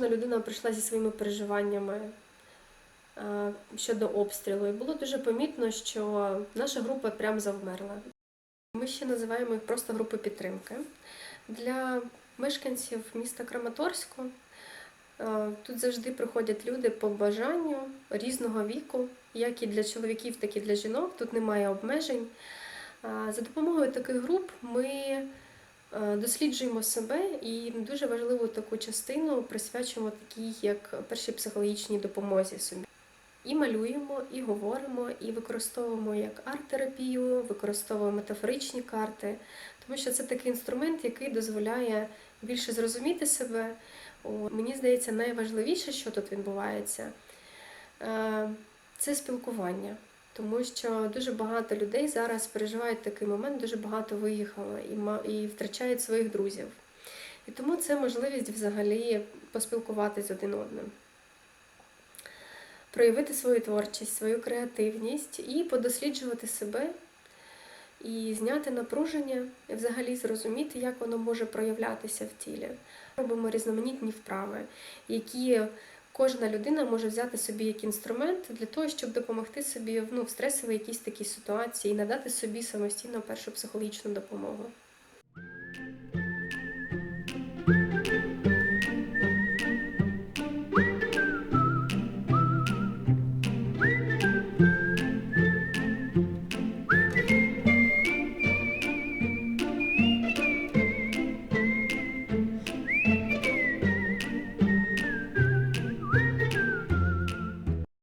кожна людина прийшла зі своїми переживаннями е, щодо обстрілу. І було дуже помітно, що наша група прям завмерла. Ми ще називаємо їх просто групи підтримки. Для мешканців міста Краматорську е, тут завжди приходять люди по бажанню різного віку, як і для чоловіків, так і для жінок. Тут немає обмежень. Е, За допомогою таких груп ми досліджуємо себе і дуже важливу таку частину присвячуємо такій, як першій психологічній допомозі собі. І малюємо, і говоримо, і використовуємо як арт-терапію, використовуємо метафоричні карти, тому що це такий інструмент, який дозволяє більше зрозуміти себе. Мені здається, найважливіше, що тут відбувається, е, це спілкування. Тому що дуже багато людей зараз переживають такий момент, дуже багато виїхало і, і втрачають своїх друзів. І тому це можливість взагалі поспілкуватися один одним проявити свою творчість, свою креативність і подосліджувати себе, і зняти напруження, і взагалі зрозуміти, як воно може проявлятися в тілі. Робимо різноманітні вправи, які кожна людина може взяти собі як інструмент для того, щоб допомогти собі ну, в стресовій якійсь такій ситуації і надати собі самостійно першу психологічну допомогу.